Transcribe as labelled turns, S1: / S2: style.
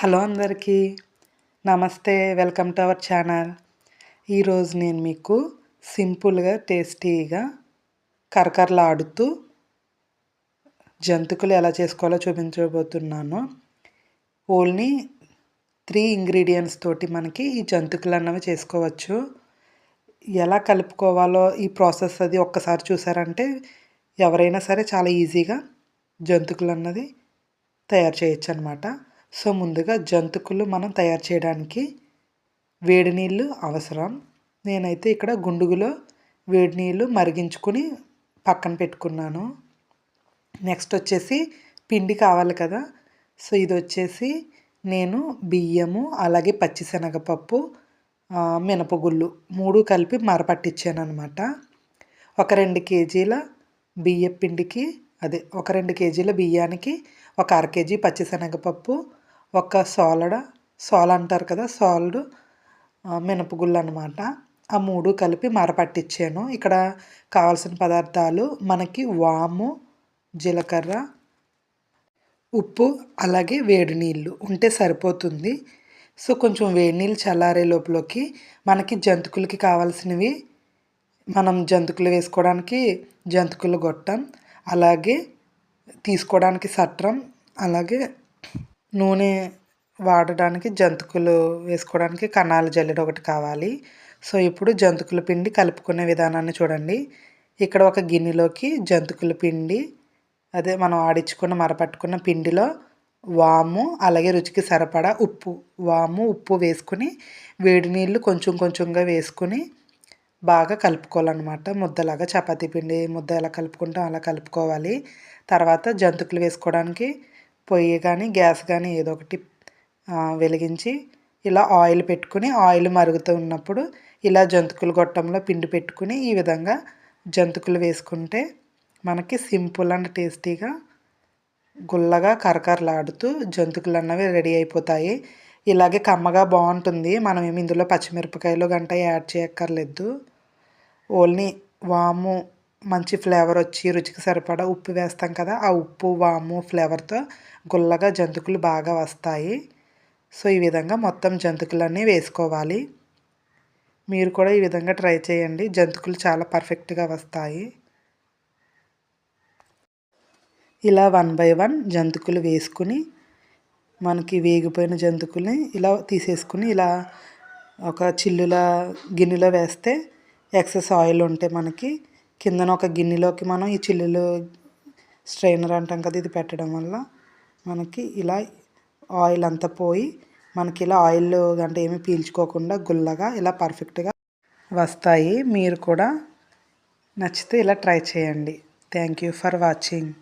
S1: Hello అందరికీ. నమస్తే welcome to our channel. ఈరోజు నేను మీకు సింపుల్గా టేస్టీగా కరకరలాడుతూ జంతుకులు ఎలా చేసుకోవాలో చూపించబోతున్నాను. ఓన్లీ త్రీ ఇంగ్రీడియంట్స్ తోటి మనకి ఈ జంతుకులు అన్నవి చేసుకోవచ్చు. ఎలా కలుపుకోవాలో ఈ ప్రాసెస్ అది ఒక్కసారి చూసారంటే ఎవరైనా సరే చాలా ఈజీగా జంతుకులు అన్నది తయారు చేయొచ్చు అనమాట సో ముందుగా జంతుకులు మనం తయారు చేయడానికి వేడి నీళ్ళు అవసరం. నేనైతే ఇక్కడ గుండుగులో వేడి నీళ్ళు మరిగించుకొని పక్కన పెట్టుకున్నాను. నెక్స్ట్ వచ్చేసి పిండి కావాలి కదా. సో ఇది వచ్చేసి నేను బియ్యము అలాగే పచ్చిశనగపప్పు మినపగుళ్ళు మూడు కలిపి మరపట్టించాను అనమాట ఒక రెండు కేజీల బియ్య పిండికి అదే ఒక రెండు కేజీల బియ్యానికి ఒక అర కేజీ పచ్చిశనగపప్పు ఒక సోలడ సోల అంటారు కదా సాల్డ్ మినపగుళ్ళు అనమాట ఆ మూడు కలిపి మరపట్టించాను ఇక్కడ కావాల్సిన పదార్థాలు మనకి వాము జీలకర్ర ఉప్పు అలాగే వేడి నీళ్ళు ఉంటే సరిపోతుంది. సో కొంచెం వేడి నీళ్ళు చల్లారే లోపలికి మనకి జంతుకులకి కావాల్సినవి మనం జంతుకులు వేసుకోవడానికి జంతుకులు గొట్టం అలాగే తీసుకోవడానికి సట్రం అలాగే నూనె వాడడానికి జంతికలు వేసుకోవడానికి కణాల జల్లెడ ఒకటి కావాలి. సో ఇప్పుడు జంతికల పిండి కలుపుకునే విధానాన్ని చూడండి. ఇక్కడ ఒక గిన్నెలోకి జంతికల పిండి అదే మనం ఆడించుకున్న మరపట్టుకున్న పిండిలో వాము అలాగే రుచికి సరిపడా ఉప్పు వాము ఉప్పు వేసుకుని వేడి నీళ్ళు కొంచెం కొంచెంగా వేసుకుని బాగా కలుపుకోవాలన్నమాట. ముద్దలాగా చపాతీ పిండి ముద్ద ఎలా కలుపుకుంటాం అలా కలుపుకోవాలి. తర్వాత జంతికలు వేసుకోవడానికి పొయ్యి కానీ గ్యాస్ కానీ ఏదో ఒకటి వెలిగించి ఇలా ఆయిల్ పెట్టుకుని ఆయిల్ మరుగుతూ ఉన్నప్పుడు ఇలా జంతుకులు గొట్టంలో పిండి పెట్టుకుని ఈ విధంగా జంతుకులు వేసుకుంటే మనకి సింపుల్ అండ్ టేస్టీగా గుల్లగా కరకరలాడుతూ జంతుకులు అన్నవి రెడీ అయిపోతాయి. ఇలాగే కమ్మగా బాగుంటుంది. మనం ఏమి ఇందులో పచ్చిమిరపకాయలు గంట యాడ్ చేయక్కర్లేదు. ఓన్లీ వాము మంచి ఫ్లేవర్ వచ్చి రుచికి సరిపడా ఉప్పు వేస్తాం కదా ఆ ఉప్పు వాము ఫ్లేవర్తో గుల్లగా జంతుకులు బాగా వస్తాయి. సో ఈ విధంగా మొత్తం జంతుకులన్నీ వేసుకోవాలి. మీరు కూడా ఈ విధంగా ట్రై చేయండి. జంతుకులు చాలా పర్ఫెక్ట్గా వస్తాయి. ఇలా వన్ బై వన్ జంతుకులు వేసుకుని మనకి వేగిపోయిన జంతుకుల్ని ఇలా తీసేసుకుని ఇలా ఒక చిల్లుల గిన్నెలో వేస్తే ఎక్సెస్ ఆయిల్ ఉంటే మనకి కిందన ఒక గిన్నెలోకి మనం ఈ చిల్లులు స్ట్రైనర్ అంటాం కదా ఇది పెట్టడం వల్ల మనకి ఇలా ఆయిల్ అంతా పోయి మనకి ఇలా ఆయిల్ అంటే ఏమి పీల్చుకోకుండా గుల్లగా ఇలా పర్ఫెక్ట్గా వస్తాయి. మీరు కూడా నచ్చితే ఇలా ట్రై చేయండి. Thank you for watching.